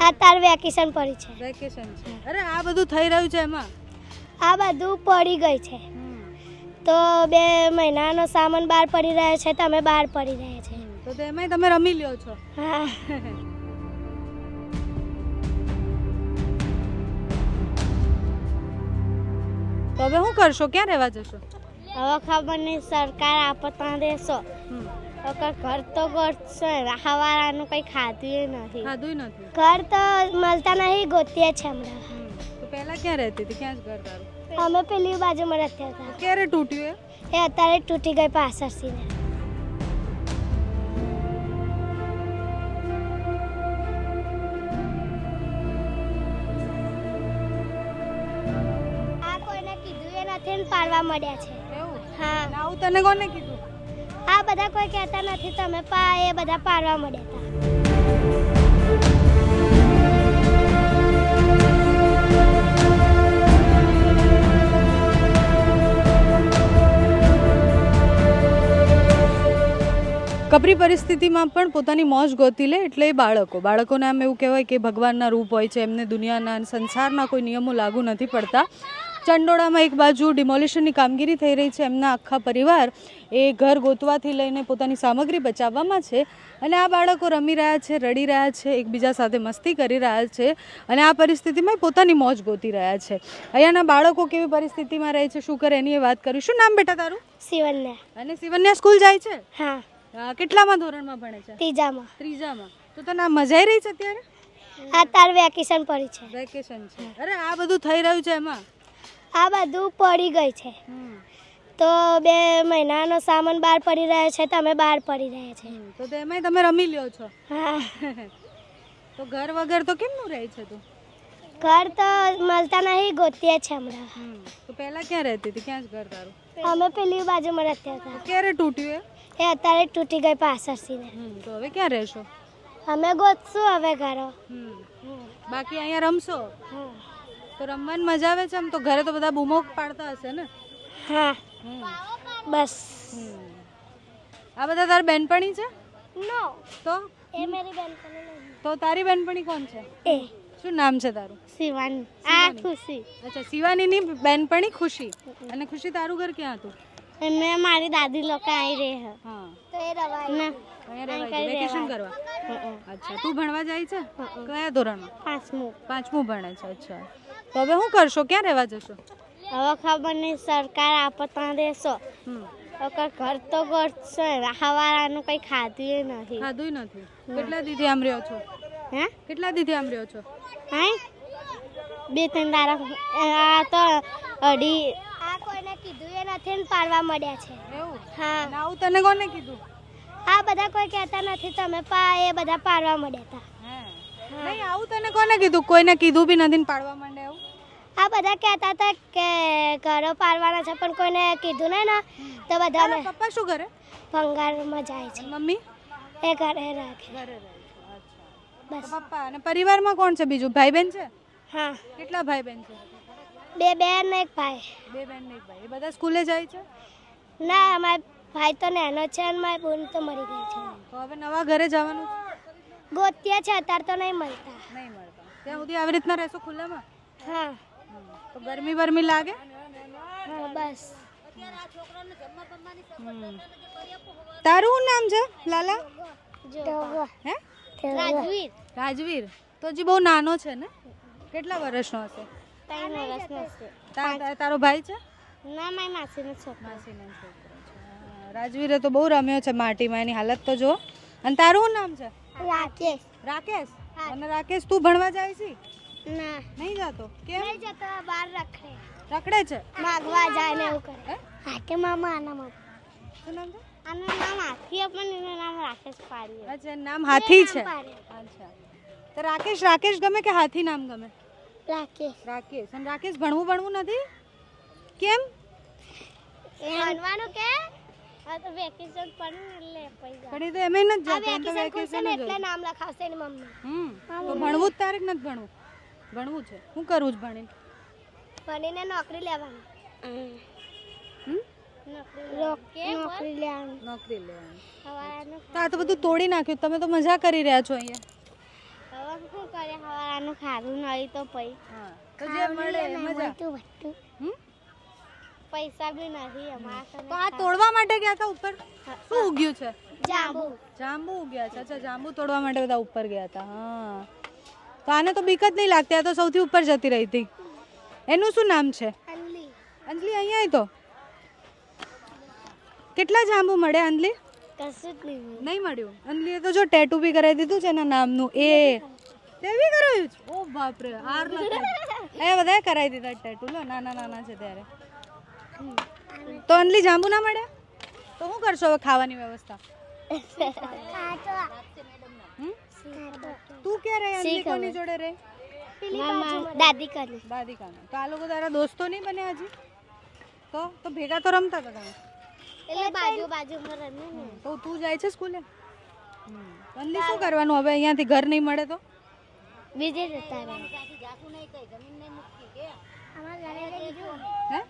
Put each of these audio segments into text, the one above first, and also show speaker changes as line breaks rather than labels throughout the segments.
આ તાર વેકેશન પડી છે.
વેકેશન છે. અરે આ બધું થઈ રહ્યું છે એમાં?
આ બધું પડી ગઈ છે. તો બે મહિનાનો સામાન બહાર પડી રહ્યો છે તમે બહાર પડી રહ્યા છે.
તો તેમાંય તમે રમી લ્યો છો.
હા.
તો હવે શું કરશો? ક્યાં રહેવા જશો?
હવે ખબર નહીં સરકાર આપતા દેશો. ઘર તો ગોતશો હવારાનું કંઈ ખાધું નથી.
ખાધું નથી.
ઘર તો મળતા નહીં ગોતીએ છે હમણાં.
તો પહેલા ક્યાં રહેતી હતી? ક્યાં જ ઘર તારું?
અમે પેલી બાજુમાં રહેતા હતા.
ક્યારે તૂટ્યું એ?
અત્યારે તૂટી ગઈ પાછળથી આ કોઈને કીધું એ નથી ને પાડવા મળ્યા છે.
એવું?
હા.
આવું તને કોને કીધું?
આ બધા કોઈ કહેતા નથી, તમે પા એ બધા પાડવા હતા.
કપરી પરિસ્થિતિમાં પણ પોતાની મોજ ગોતી લે એટલે બાળકો. બાળકોને આમ એવું કહેવાય કે ભગવાનના રૂપ હોય છે, એમને દુનિયાના સંસારના કોઈ નિયમો લાગુ નથી પડતા. ચંડોળામાં એક બાજુ ડિમોલિશનની કામગીરી થઈ રહી છે. એમના આખા પરિવાર એ ઘર ગોતવાથી લઈને પોતાની સામગ્રી બચાવવામાં છે અને આ બાળકો રમી રહ્યા છે રડી રહ્યા છે એકબીજા સાથે મસ્તી કરી રહ્યા છે અને આ પરિસ્થિતિમાં પોતાની મોજ ગોતી રહ્યા છે. અહીંયાના બાળકો કેવી પરિસ્થિતિમાં રહે છે શું કરે એની વાત કરીશું. શું નામ બેટા તારું?
શિવનને
અને શિવન્યા સ્કૂલ જાય છે?
હા.
કેટલામાં ધોરણમાં ભણે છે?
ત્રીજામાં.
ત્રીજામાં. તો તને મજા આવી રહી છે અત્યારે?
આ તાર વેકેશન પડી છે.
વેકેશન છે. અરે આ બધું થઈ રહ્યું છે એમાં?
આ બધું પડી ગઈ છે. તો બે મહિનાનો સામાન બહાર પડી રહ્યો છે તમે બહાર પડી રહ્યા છે.
તો એમાં તમે રમી લ્યો છો.
હા.
તો ઘર વગર તો કેમનું રહે છે તું?
ઘર તો મળતા નહીં ગોતીએ છે હમણાં.
તો પહેલા ક્યાં રહેતી હતી? ક્યાં જ ઘર તારું?
અમે પેલી બાજુમાં રહેતા હતા.
ક્યારે તૂટ્યું
એ? અત્યારે તૂટી ગઈ પાછળથી
તો હવે ક્યાં રહેશો?
અમે ગોતશું હવે ઘરો.
બાકી અહીંયા રમશો? તો રમવાની મજા આવે છે આમ તો ઘરે તો બધા બૂમો પાડતા હશે ને?
હા. બસ.
આ બધા તાર બેનપણી છે?
નો.
તો?
એ મારી બેનપણી નહીં.
તો તારી બેનપણી કોણ છે?
એ.
શું નામ છે તારું?
શિવાની. આ ખુશી.
અચ્છા શિવાનીની બેનપણી ખુશી. અને ખુશી તારું ઘર ક્યાં હતું?
મેં મારી દાદી લોકો આવી રહે હે
હા.
તો એ રવાય. ના.
વેકેશન કરવા? અચ્છા તું ભણવા જાય છે? કયા ધોરણમાં?
પાંચમું.
પાંચમું ભણે છે અચ્છા. તો હવે શું કરશો? ક્યાં રહેવા જશો?
હવે ખબર નહીં સરકાર આપો ત્યાં દેશો વગર ઘર તો ગોતશો હવારાનું કંઈ ખાધું નથી.
ખાધું નથી. કેટલા દીધી આમ રહ્યો છો?
હે?
કેટલા દીધી આમ રહ્યો છો?
હા? બે ત્રણ દારા આ તો અઢી આ કોઈને કીધું એ નથી ને પાડવા મળ્યા છે.
એવું?
હા.
આવું તને કોને કીધું?
આ બધા કોઈ કહેતા નથી તમે પા એ બધા પાડવા મળ્યા હતા.
નહીં આવું તને કોને કીધું? કોઈને કીધું બી નથી ને પાડવા
આ બધા કહેતા હતા કે ઘરો પાડવાના છે પણ કોઈને કીધું નહીં ને તો બધાને
પપ્પા શું કરે?
ભંગારમાં જાય છે.
મમ્મી?
એ ઘરે રાખે
ઘરે
બસ.
પપ્પા અને પરિવારમાં કોણ છે બીજું? ભાઈ બહેન છે?
હા.
કેટલા ભાઈ બહેન છે?
બે બેન ને એક ભાઈ.
બે બહેન ને એક ભાઈ. એ બધા સ્કૂલે જાય છે?
ના અમારા ભાઈ તો નાનો છે અને મારી બોન તો મરી ગઈ છે.
તો હવે નવા ઘરે જવાનું
ગોત્યા છે અત્યારે તો નહીં મળતા.
નહીં મળતા. ત્યાં સુધી આવી રીતના રહેશો ખુલ્લામાં?
હા.
તો ગરમી ગરમી લાગે?
બસ.
તારું શું નામ છે લાલા? હે?
રાજવીર.
રાજવીર. તો હજી બહુ નાનો છે ને? કેટલા વર્ષનો હશે? તારો ભાઈ છે?
ના મારી માસીનો છોકરો.
માસીનો છોકરો રાજવીરે તો બહુ રમ્યો છે માટીમાં એની હાલત તો જો અને તારું શું નામ છે?
રાકેશ.
રાકેશ? અને રાકેશ તું ભણવા જાય છે?
ના.
નહીં જાતો? કેમ?
નહીં જતો બહાર રખડે.
રખડે છે?
માગવા જાય ને એવું કરે.
હા?
હાકે મામા આના મામા
શું નામ છે?
આનું નામ હાથી પણ એનું નામ રાકેશ પાડી
અચ્છા નામ હાથી છે? અચ્છા. તો રાકેશ રાકેશ ગમે કે હાથી નામ ગમે?
રાકેશ.
રાકેશ. અને રાકેશ ભણવું ભણવું નથી? કેમ?
ભણવાનું કે? તો વેકેશન પણ એટલે પૈસા
પણ એ તો એમ નથી જતો
ને એટલે નામ લખાવશે એની મમ્મી.
હમ. તો ભણવું જ તારે નથી ભણવું? ભણવું છે? શું કરવું છે ભણીને.
ભણીને નોકરી લેવાની. નોકરી નોકરી લેવાની.
નોકરી લેવાની. તો આ તો બધું તોડી નાખ્યું. તમે તો મજા કરી રહ્યા છો અહીંયા.
હવે શું કરે? હવારનું ખાધું નહીં તો પૈ
હા તો જે મળે મજા. હમ?
પૈસા બી નથી અમારા
તો આ તોડવા માટે ગયા હતા ઉપર? શું ઉગ્યું છે?
જાંબુ.
જાંબુ ઉગ્યા છે. અચ્છા જાંબુ તોડવા માટે બધા ઉપર ગયા હતા. હા. તો આને તો બીક જ નહીં લાગતી આ તો સૌથી ઉપર જતી રહી હતી. એનું શું નામ છે? અંજલી અહીંયા તો. કેટલા જાંબુ મળે અંજલી
નહીં
મળ્યું. અંજલિએ તો જો ટેટુ બી કરાવી દીધું છે એના નામનું. એ. તે બી કરાવ્યું છે? ઓ બાપરે આર એ બધાએ કરાવી દીધા ટેટુ લો નાના નાના છે ત્યારે. તો અંજલી જાંબુ ના મળે તો શું કરશો હવે ખાવાની વ્યવસ્થા? હમ? તું ક્યાં રહે? અંજલિ કોની જોડે રહે?
મામા દાદી કરે
દાદી કાના તો આ લોકો તારા દોસ્તો નહીં બન્યા હજી? તો? તો ભેગા તો રમતા હતા તમે?
એટલે બાજુ બાજુમાં રમે ને.
તો તું જાય છે સ્કૂલે? અંજલિ શું કરવાનું હવે? અહીંયાથી ઘર નહીં મળે તો?
બીજે જતા રહે.
હે?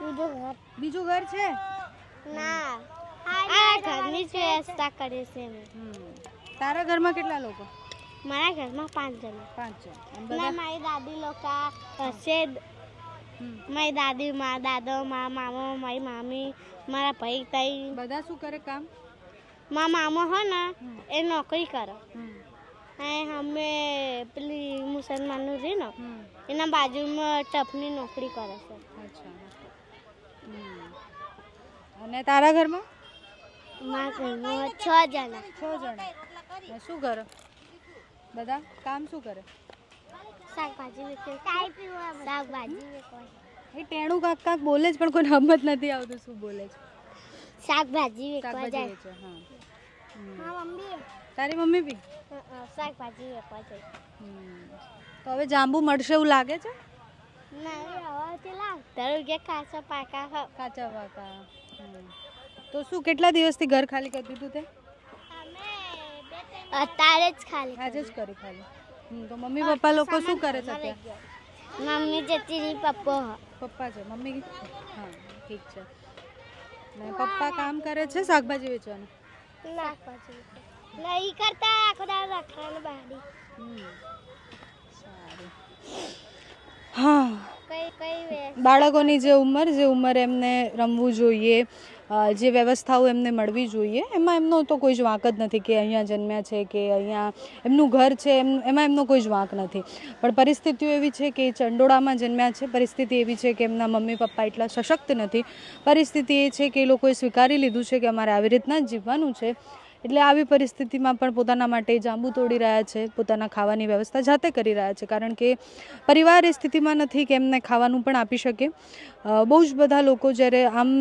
બીજું ઘર.
બીજું ઘર છે?
ના. આ ઘરની જ વ્યવસ્થા કરે છે
હમ. તારા ઘરમાં કેટલા લોકો?
મારા ઘરમાં પાંચ જણા.
પાંચ જણ.
મારી દાદી લોકો હશે મારી દાદી મારા દાદો મારા મામો મારી મામી મારા ભાઈ તઈ
બધા શું કરે કામ?
મારા મામો હો ને એ નોકરી કરે.
હમ.
અને અમે પેલી મુસલમાનનું છે ને એના બાજુમાં ટફની નોકરી કરે છે.
અચ્છા. અને તારા ઘરમાં?
મારા ઘરમાં છ જણા.
છ જણા. ને શું કરે? બધા કામ શું કરે?
શાકભાજી વેચે. શાકભાજી
એ ટેણું કાક કાક બોલે છે પણ કોઈ સમજ નથી આવતું શું બોલે છે?
શાકભાજી વેચવા જાય.
હા.
હા મમ્મી.
તારી મમ્મી બી?
શાકભાજી વેચવા જાય.
તો હવે જાંબુ મળશે એવું લાગે છે?
ના હવે લાવ. તારું કે કાચા પાકા હ.
કાચા પાકા તો શું કેટલા દિવસથી ઘર ખાલી કરી દીધું તે?
અત્યારે જ ખાલી
આજે જ કરી ખાલી. તો મમ્મી પપ્પા લોકો શું કરે છે અત્યારે?
મમ્મી જતી રહી પપ્પા
પપ્પા છે મમ્મી હા ઠીક છે. ને પપ્પા કામ કરે છે શાકભાજી વેચવાનું?
શાકભાજી નહીં કરતા આખો દાળ રાખવાનું
બાડી. સારું. હા. બાળકોની જે ઉંમર, જે ઉંમરે એમને રમવું જોઈએ જે વ્યવસ્થાઓ એમને મળવી જોઈએ, એમાં એમનો તો કોઈ જ વાંક જ નથી કે અહીંયા જન્મ્યા છે કે અહીંયા એમનું ઘર છે, એમ, એમાં એમનો કોઈ જ વાંક નથી. પણ પરિસ્થિતિઓ એવી છે કે ચંડોળામાં જન્મ્યા છે, પરિસ્થિતિ એવી છે કે એમના મમ્મી પપ્પા એટલા સશક્ત નથી. પરિસ્થિતિ એ છે કે એ લોકોએ સ્વીકારી લીધું છે કે અમારે આવી રીતના જ જીવવાનું છે. એટલે આવી પરિસ્થિતિમાં પણ પોતાના માટે જાંબુ તોડી રહ્યા છે, પોતાના ખાવાની વ્યવસ્થા જાતે કરી રહ્યા છે, કારણ કે પરિવાર એ સ્થિતિમાં નથી કે એમને ખાવાનું પણ આપી શકે. બહુ જ બધા લોકો જ્યારે આમ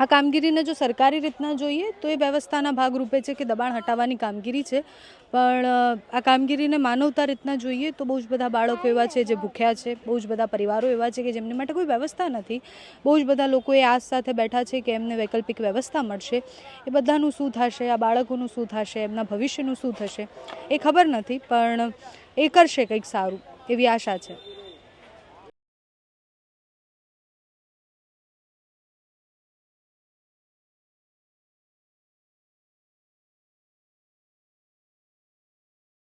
આ કામગીરીને જો સરકારી રીતના જોઈએ તો એ વ્યવસ્થાના ભાગરૂપે છે કે દબાણ હટાવવાની કામગીરી છે. પણ આ કામગીરીને માનવતા રીતના જોઈએ તો બહુ જ બધા બાળકો એવા છે જે ભૂખ્યા છે, બહુ જ બધા પરિવારો એવા છે કે જેમની માટે કોઈ વ્યવસ્થા નથી. બહુ જ બધા લોકો એ આસ સાથે બેઠા છે કે એમને વૈકલ્પિક વ્યવસ્થા મળશે. એ બધાનું શું થશે, આ બાળકોનું શું થશે, એમના ભવિષ્યનું શું થશે એ ખબર નથી, પણ એ કરશે કંઈક સારું એવી આશા છે.